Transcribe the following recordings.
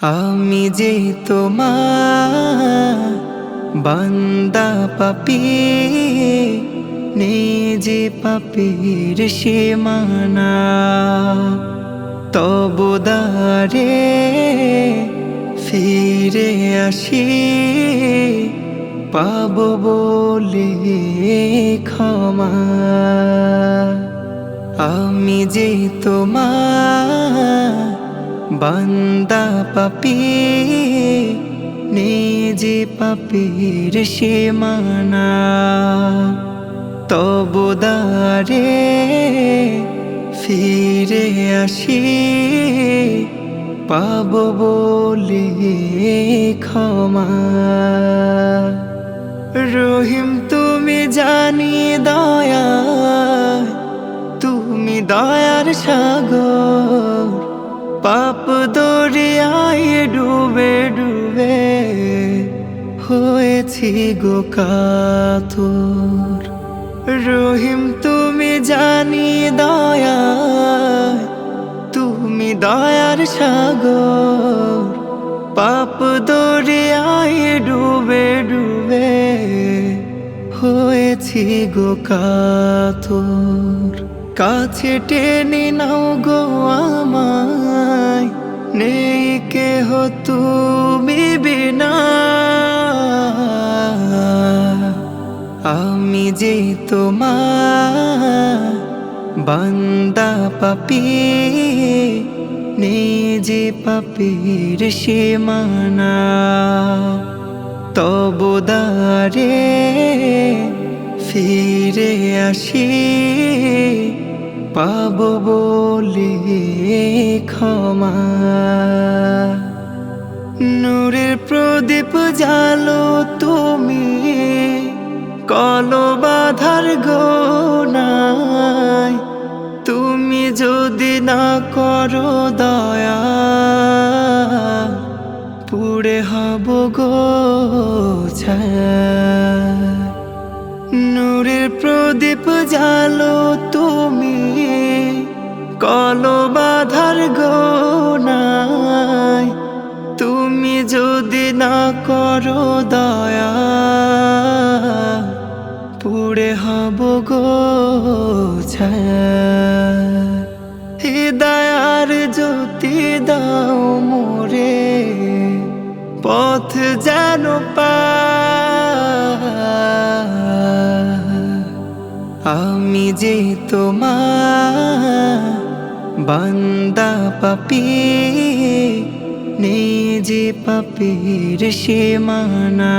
আমি যে তোমার বান্দা পাপি নে যে পাপির সীমানা তবদারে ফিরে আসি, পাব বলে ক্ষমা। আমি যে তোমার বান্দা পাপি নিজে পাপির সীমানা। তবদারে ফিরে আসি, পাব বলে ক্ষমা। রহিম, তুমি জানি দয়া, তুমি দয়ার সাগর। পাপ দরিয়ায় ডুবে ডুবে হয়েছি গো কাতর। রহিম, তুমি জানি দয়া তুমি দয়ার সাগর। পাপ দরিয়ায় ডুবে ডুবে হয়েছি গো কাতর। কাছে টেনে নাও গো আমায়। নেই কেহ তুমি বিনা। আমি যে তোমার বান্দা পাপি নিজে পাপির সীমানা। তবদারে ফিরে আসি। পাব বলে ক্ষমা। নূরের প্রদীপ জালো তুমি কলো বাধার গোনায় তুমি যদি না করো দয়া, পুড়ে হব গো ছায়া। নূরের প্রদীপ জালো তুমি কলো বাধার গোনায়। তুমি যদি না করো দয়া, পুড়ে হব গো ছায়া। হৃদয়ার জ্যোতি দাও মোরে পথ যেন আমি যে তোমার বান্দা পাপি নিজে পাপির সীমানা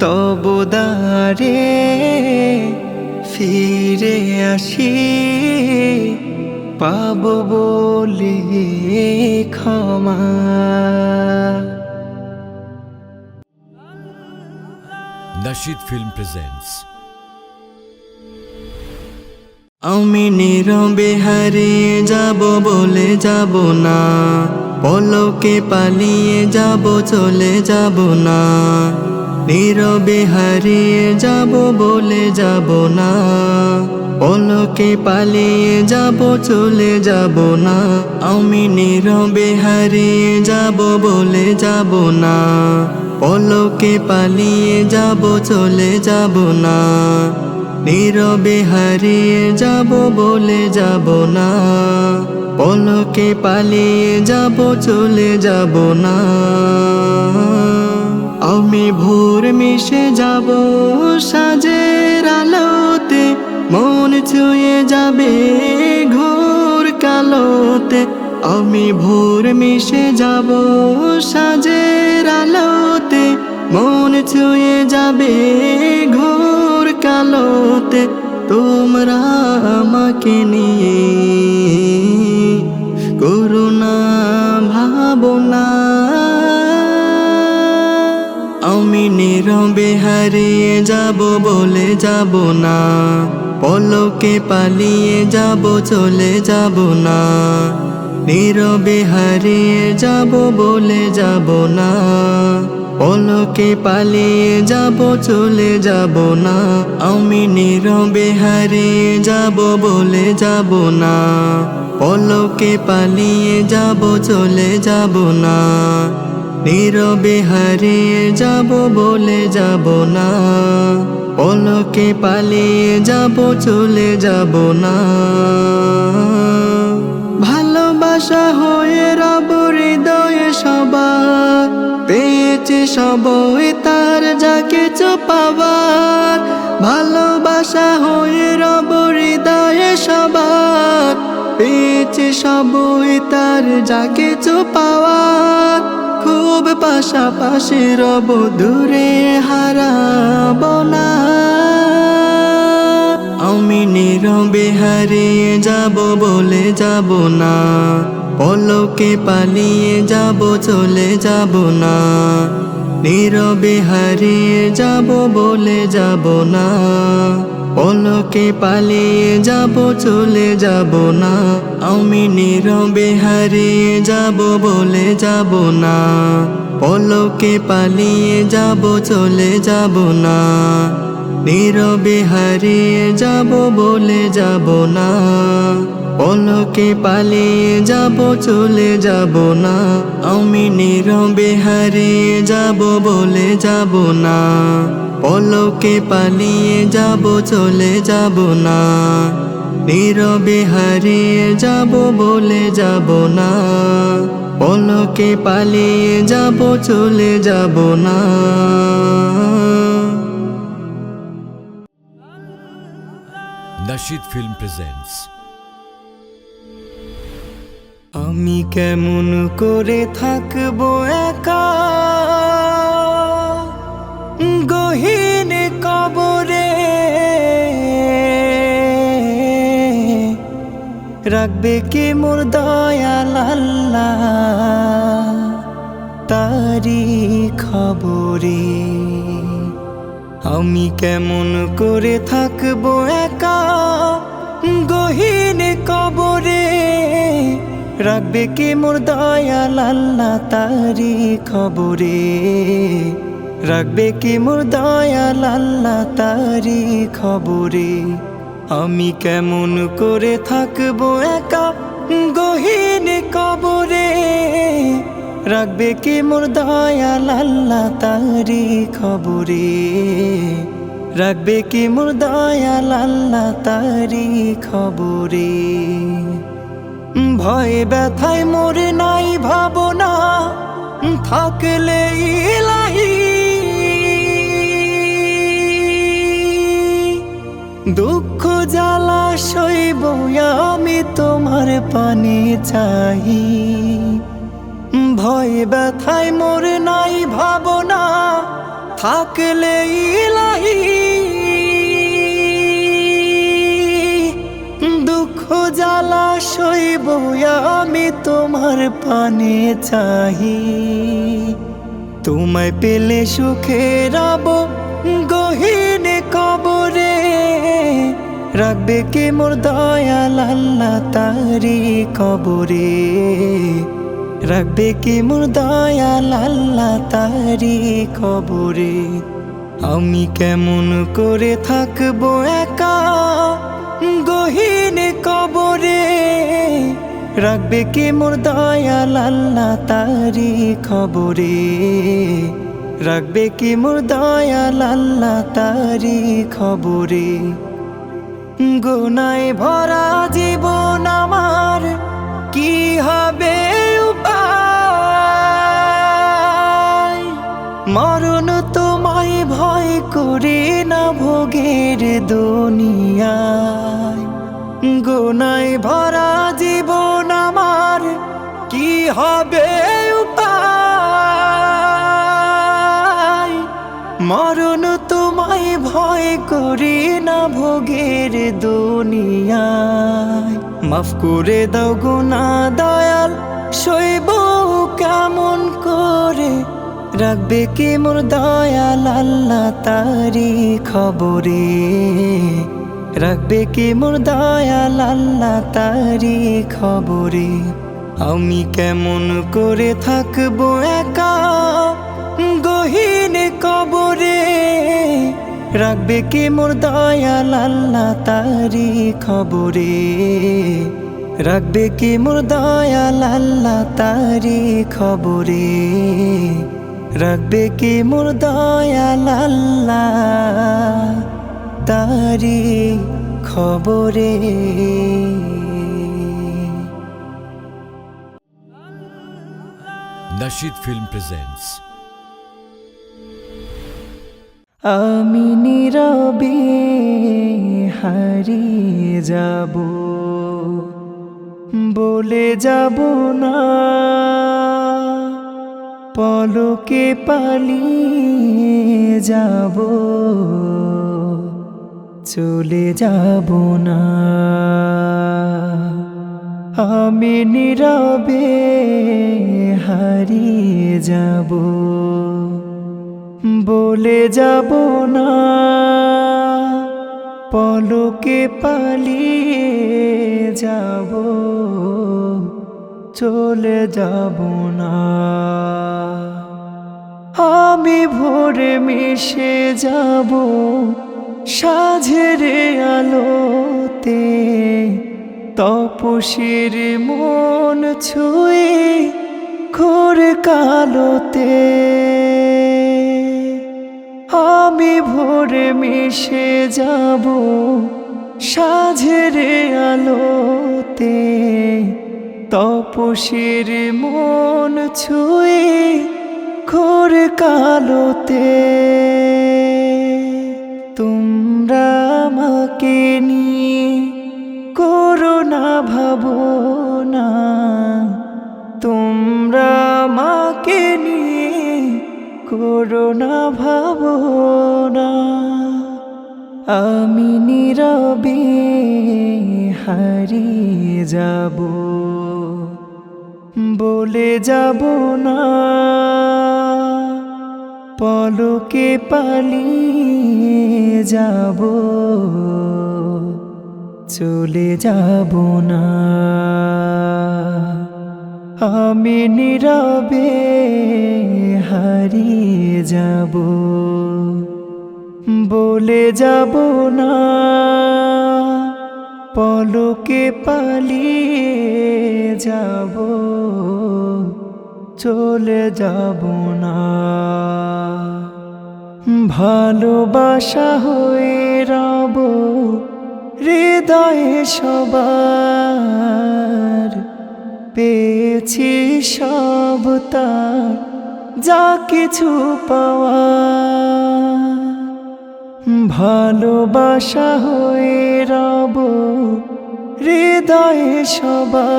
তবদারে ফিরে আসি। পাব বলে ক্ষমা। Nashid film presents. আমি নীরবে হারিয়ে যাব বলে যাব না। পলকে পালিয়ে যাব, চলে যাব না। নীরবে হারিয়ে যাব, বলে যাব না। পলকে পালিয়ে যাব, চলে যাব না। আমি নীরবে হারিয়ে যাব, বলে যাব না। পলকে পালিয়ে যাব, চলে যাব না। নীরবে হারিয়ে যাব বলে যাব না। পলকে পালিয়ে যাব, চলে যাব না। আমি ভোর মিশে যাব সাজের আলোতে, মন ছুঁয়ে যাবে ঘোর কালোতে। আমি ভোর মিশে যাব সাজের আলোতে, মন ছুঁয়ে যাবে ঘোর কালোতে তোমরা আমাকে নিয়ে করুণা ভাবনা। আমি নীরবে হারিয়ে যাব বলে যাব না, পলকে পালিয়ে যাব, চলে যাব না। নীরবে হারিয়ে যাব বলে যাব না। পলকে পালিয়ে যাব, চলে যাব না। আমি নীরবে হারিয়ে যাব, বলে যাব না। পলকে পালিয়ে যাব, চলে যাব না। নীরবে হারিয়ে যাব, বলে যাব না। পলকে পালিয়ে যাব, চলে যাব না। ভালোবাসা হয়ে রব হৃদয়ে সবার পেয়েছে সবই তার, যা কিছু ভালোবাসা হয়ে রব হৃদয়ে সবার। পেয়েছে সবই তার, যা কিছু খুব পাশাপাশি রব দূরে হারাব না। আমি নীরবে হারিয়ে যাব বলে যাব না। পলকে পালিয়ে যাব, চলে যাব না। নীরবে হারিয়ে যাব, বলে যাব না। পলকে পালিয়ে যাব, চলে যাব না। আমি নীরবে হারিয়ে যাব, বলে যাব না। পলকে পালিয়ে যাব, চলে যাব না। নীরবে হারিয়ে যাব বলে যাব না। পলকে পালিয়ে যাব, চলে যাব না। আমি নীরবে হারিয়ে যাব বলে যাব না। পলকে পালিয়ে যাব, চলে যাব না। নীরবে হারিয়ে যাব বলে যাব না। পলকে পালিয়ে যাব, চলে যাব না। Nashid Film presents. আমি কেমন করে থাকব একা? গহীন কবরে রাখবে কি মোর দয়াল আল্লাহ? তারি খবরে আমি কেমন করে থাকব একা? গহীন কবরে রাখবে কি মোর দয়াল আল্লাহ তারি খবরে? রাখবে কি মোর দয়াল আল্লাহ তারি খবরে? আমি কেমন করে থাকব একা? গহীন কবরে রাখবে কি মোর দয়াল আল্লাহ তারি খবরে? রাখবে কি মোর দয়াল আল্লাহ তারি খবরে? ভয় ব্যথায় মোরে নাই ভাবনা, থাকলে ইলাহি। দুঃখ জ্বালা সইব, আমি তোমার পানে চাই। ভয় ব্যথায় মোর নাই ভাবনা, থাকলে ইলাহি। দুঃখ জ্বালা সইব আমি তোমার পানে চাহি। তোমায় পেলে সুখে রব গহীন কবরে, রাখবে কে মোর দয়াল আল্লাহ তারি কবরে। রাখবে কি মোর দয়াল আল্লাহ তারি কবরে? আমি কেমন করে থাকব একা গহীন কবরে? রাখবে কি মোর দয়াল আল্লাহ তারি খবরে রাখবে কি মোর দয়াল আল্লাহ তারি খবরে গোনায় ভরা জীবন আমার, কি হবে উপায়? মরণ তোমায় ভয় করে না ভোগের দুনিয়ায়। গোনায় ভরা জীবন আমার, কি হবে মরণ তোমায় ভয় করি না ভোগের দুনিয়ায়। মাফ করে দাও গুনা দয়াল, সইব কেমন করে? রাখবে কি মোর দয়াল আল্লাহ তারি খবরে? রাখবে কি মোর দয়াল আল্লাহ তারি খবরে? আমি কেমন করে থাকব একা গহীন কবরে? রাখবে কি মোর দয়াল আল্লাহ তারি খবরে? রাখবে কি মোর দয়াল আল্লাহ তারি খবরে? রাখবে কি মোর দয়াল আল্লাহ? তারি খবরে। Nashid ফিল্ম presents আমি নীরবে হারিয়ে যাব বলে যাব না। পলকে পালিয়ে যাব। চলে যাব না। আমি নীরবে হারিয়ে যাব। বলে যাব না। পলকে পালিয়ে যাব। চলে যাব না। আমি ভোরে মিশে যাব সাঝের আলোতে। তপসির মন ছুঁয়ে ঘোর কালোতে। আমি ভোরে মিশে যাব সাঝের আলোতে। তপসির মন ছুঁয়ে ঘোর কালোতে। তোমরা আমাকে নিয়ে করোনা ভাবনা তোমরা আমাকে নিয়ে করোনা ভাবনা আমি নীরবে হারিয়ে যাব, বলে যাব না। পলকে পালিয়ে যাব। চলে যাব না। আমি নীরবে হারিয়ে যাব। বলে যাব না। পলকে পালিয়ে যাব। চলে যাব না। ভালোবাসা হয়ে রব, হৃদয়ে সবার। পেয়েছি সব তার, যা কিছু পাওয়া। ভালোবাসা হয়ে রব, হৃদয়ে সবার।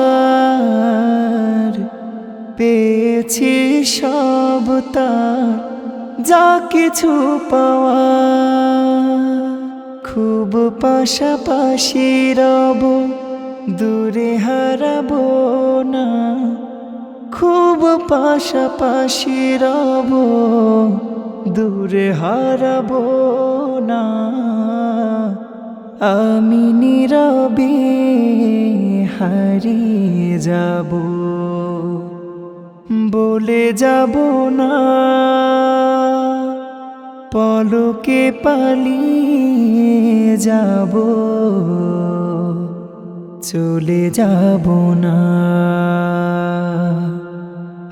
পেয়েছি সব তার যা কিছু পাওয়া, খুব পাশাপাশি রব, দূরে হারাবো না। খুব পাশাপাশি রব, দূরে হারাবো না। আমি নীরবে হারিয়ে যাব, বলে যাব না। পলকে পালিয়ে যাব। চলে যাব না।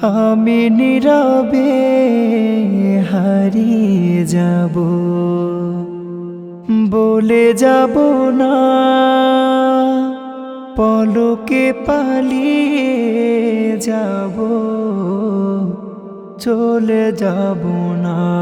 আমি নীরবে হারিয়ে যাব। বলে যাব না। পলকে পালিয়ে যাব। চলে যাব না।